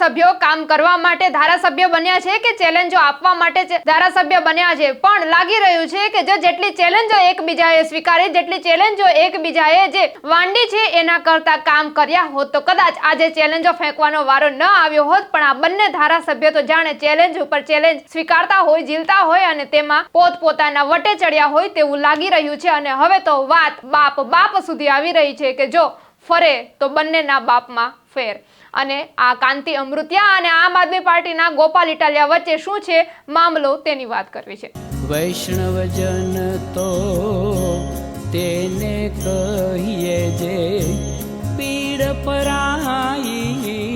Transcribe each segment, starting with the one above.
ધારાસભ્યો કામ કરવા માટે ધારાસભ્ય બન્યા છે કે ચેલેન્જો આપવા માટે ધારાસભ્ય બન્યા છે? પણ લાગી રહ્યું છે કે જો જેટલી ચેલેન્જો એકબીજાએ સ્વીકારી, જેટલી ચેલેન્જો એકબીજાએ જે વાંડી છે એના કરતા કામ કર્યા હોત તો કદાચ આજે ચેલેન્જો ફેંકવાનો વારો ન આવ્યો હોત. પણ આ બંને ધારાસભ્યો તો જાણે ચેલેન્જ ઉપર ચેલેન્જ સ્વીકારતા હોય, ઝીલતા હોય અને તેમાં પોતપોતાના વટે ચડ્યા હોય તેવું લાગી રહ્યું છે. અને હવે તો વાત બાપ બાપ સુધી આવી રહી છે કે જો ફરે તો બંનેના બાપમાં ફેર. અને આ કાંતિ અમૃતિયા અને આમ આદમી પાર્ટીના ગોપાલ ઇટાલિયા વચ્ચે શું છે મામલો તેની વાત કરવી છે. વૈષ્ણવજન તો તેને કહીએ જે પીડ પરાઈ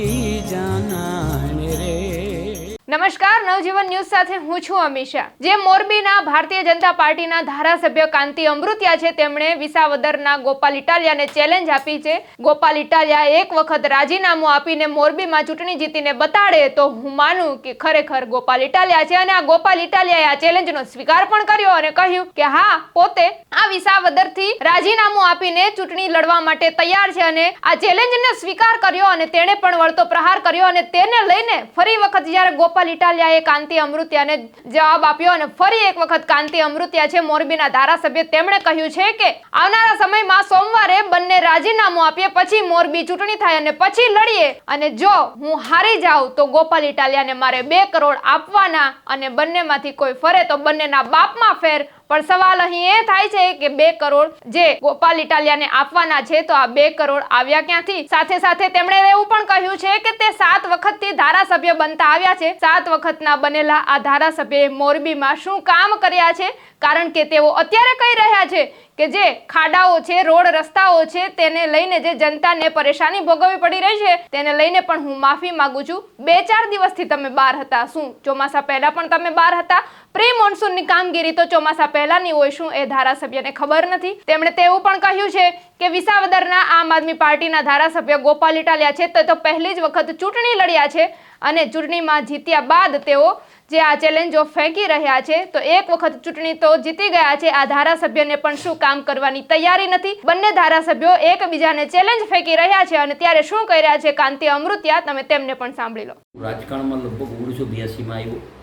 નમસ્કાર, નવજીવન ન્યૂઝ સાથે હું છું અમીષા. જે મોરબીના ભારતીય જનતા પાર્ટીના ધારાસભ્ય કાંતિ અમૃતિયા છે, તેમણે વિસાવદરના ગોપાલ ઇટાલિયાને ચેલેન્જ આપી છે. ગોપાલ ઇટાલિયા એક વખત રાજીનામું આપીને મોરબીમાં ચૂંટણી જીતીને બતાડે તો હું માનું કે ખરેખર ગોપાલ ઇટાલિયા છે અને આ ગોપાલ ઇટાલિયાએ આ ચેલેન્જનો સ્વીકાર પણ કર્યો અને કહ્યું કે હા, પોતે આ વિસાવદરથી રાજીનામું આપીને ચૂંટણી લડવા માટે તૈયાર છે અને આ ચેલેન્જને સ્વીકાર કર્યો અને તેણે પણ વળતો પ્રહાર કર્યો અને તેને લઈને ફરી વખત જ્યારે ગોપાલ ઇટાલિયાએ કાંતિ અમૃત્યાને જવાબ આપ્યો અને ફરી એક વખત કાંતિ અમૃત્યા છે મોરબીના ધારાસભ્ય. તેમણે કહ્યું છે કે આવનારા સમયમાં સોમવારે બંને રાજીનામું આપીએ, પછી મોરબી ચૂંટણી થાય અને પછી લડીએ. અને જો હું હારી જાઉં તો ગોપાલ ઇટાલિયાને મારે બે કરોડ આપવાના અને બંનેમાંથી કોઈ ફરે તો બંનેના બાપમાં ફેર પણ સવાલ અહીં એ થાય છે કે બે કરોડ જે ગોપાલ ઇટાલિયાને આપવાના છે, તો આ બે કરોડ આવ્યા ક્યાંથી? સાથે સાથે તેમણે એવું પણ કહ્યું છે કે તે સાત વખતથી ધારાસભ્ય બનતા આવ્યા છે. સાત વખતના બનેલા આ ધારાસભ્યએ મોરબીમાં શું કામ કર્યા છે? કારણ કે તેઓ અત્યારે કહી રહ્યા છે કે જે ખાડાઓ છે, રોડ રસ્તાઓ છે, તેને લઈને જે જનતાને પરેશાની ભોગવવી પડી રહી છે, તેને લઈને પણ હું માફી માંગુ છું. બે ચાર દિવસથી તમે બહાર હતા. શું ચોમાસા પહેલા પણ તમે બહાર હતા? પ્રી મોન્સૂનની કામગીરી તો ચોમાસા પહેલાની હોય શું એ ધારાસભ્યને ખબર નથી. તેમણે તેવું પણ કહ્યું છે કે વિસાવદરના આમ આદમી પાર્ટીના ધારાસભ્ય ગોપાલ ઇટાલિયા છે તે તો પહેલી જ વખત ચૂંટણી લડ્યા છે અને ચૂંટણીમાં જીત્યા બાદ તેઓ જે આ ચેલેન્જો ફેંકી રહ્યા છે તો એક વખત ચૂંટણી તો જીતી ગયા છે. આ ધારાસભ્યને પણ શું કામ કરવાની તૈયારી નથી? બંને ધારાસભ્યો એકબીજાને ચેલેન્જ ફેંકી રહ્યા છે અને ત્યારે શું કહી રહ્યા છે? કાંતિ અમૃતિયા, તમે તેમને પણ સાંભળી લો. રાજકારણમાં લગભગ ઓગણીસો બ્યાસીમાં આવ્યો.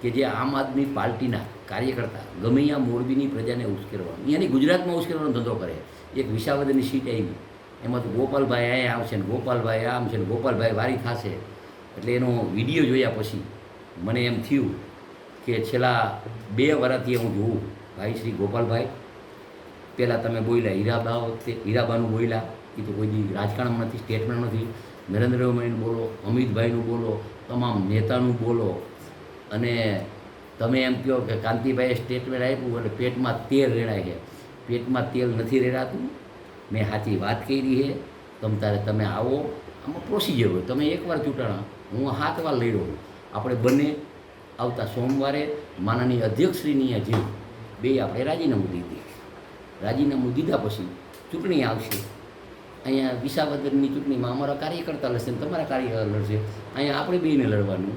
કે જે આમ આદમી પાર્ટીના કાર્યકર્તા ગમે આ મોરબીની પ્રજાને ઉશ્કેરવાનું અહીંયાની ગુજરાતમાં ઉશ્કેરવાનો ધંધો કરે. એક વિસાવદરની સીટ આવી. એમાં તો ગોપાલભાઈ અહીંયા આવશે ને ગોપાલભાઈ આમ છે ને ગોપાલભાઈ વારી થશે. એટલે એનો વીડિયો જોયા પછી મને એમ થયું કે છેલ્લા બે વર્ષથી હું જોઉં. ભાઈ શ્રી ગોપાલભાઈ, પહેલાં તમે બોલ્યા હીરાબા વખતે, હીરાબાનું બોલ્યા. એ તો કોઈ દી રાજકારણમાં નથી સ્ટેટમેન્ટ નથી. નરેન્દ્ર મોદીનું બોલો, અમિતભાઈનું બોલો, તમામ નેતાનું બોલો. અને તમે એમ કહો કે કાંતિભાઈએ સ્ટેટમેન્ટ આપ્યું એટલે પેટમાં તેલ રેડાય છે. પેટમાં તેલ નથી રેડાતું. મેં સાચી વાત કરી છે. તમ તારે તમે આવો. આમાં પ્રોસિજર હોય. તમે એકવાર ચૂંટાણા. હું હાથ વાર લઈ રહ્યો આપણે બંને આવતા સોમવારે માનની અધ્યક્ષશ્રીની જે બે આપણે રાજીનામું દીધી રાજીનામું દીધા પછી ચૂંટણી આવશે. અહીંયા વિસાવદરની ચૂંટણીમાં અમારા કાર્યકર્તા લડશે તમારા કાર્યકર્તા લડશે. અહીંયા આપણે બેને લડવાનું.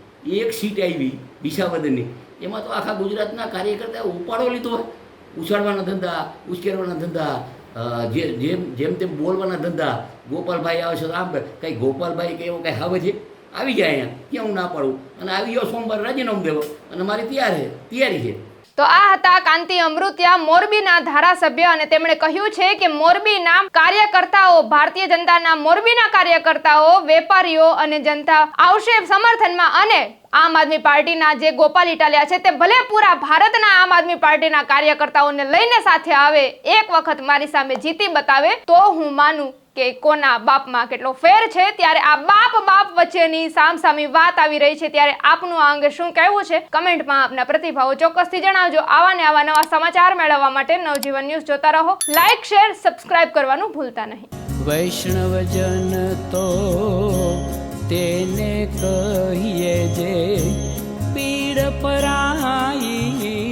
એક સીટ આવી વિસાવદનની એમાં તો આખા ગુજરાતના કાર્યકર્તાએ ઉપાડો લીધો ઉછાળવાના ધંધા, ઉશ્કેરવાના ધંધા જે જેમ જેમ તેમ બોલવાના ધંધા. ગોપાલભાઈ આવે છે તો આમ કંઈ ગોપાલભાઈ કે એવું કંઈ હવે છે? આવી જાય અહીંયા. ત્યાં હું ના પાડું? અને આવી ગયો સોમવાર રાજીનામું દેવો. અને મારી તૈયાર છે તૈયારી છે. તો આ હતા કાંતિ અમૃતિયા મોરબીના ધારાસભ્ય અને તેમણે કહ્યું છે કે મોરબીના કાર્યકર્તાઓ, ભારતીય જનતાના મોરબીના કાર્યકર્તાઓ, વેપારીઓ અને જનતા આવશે સમર્થનમાં અને આમ આદમી પાર્ટીના જે ગોપાલ ઇટાલિયા છે તે ભલે પૂરા ભારતના આમ આદમી પાર્ટીના કાર્યકર્તાઓને લઈને સાથે આવે, એક વખત મારી સામે જીતી બતાવે તો હું માનું. કે કોના બાપમાં કેટલો ફેર છે, ત્યારે આ બાપ બાપ વચ્ચેની સામસામી વાત આવી રહી છે. ત્યારે આપનું આ અંગે શું કહેવું છે? કમેન્ટમાં આપના પ્રતિભાવો ચોક્કસથી જણાવજો. આવા ને આવા નવા સમાચાર મેળવવા માટે નવજીવન ન્યૂઝ જોતા રહો. લાઇક શેર સબસ્ક્રાઇબ કરવાનું ભૂલતા નહીં. વૈષ્ણવજન તો તેને કહીએ જે પીડ પરાઈ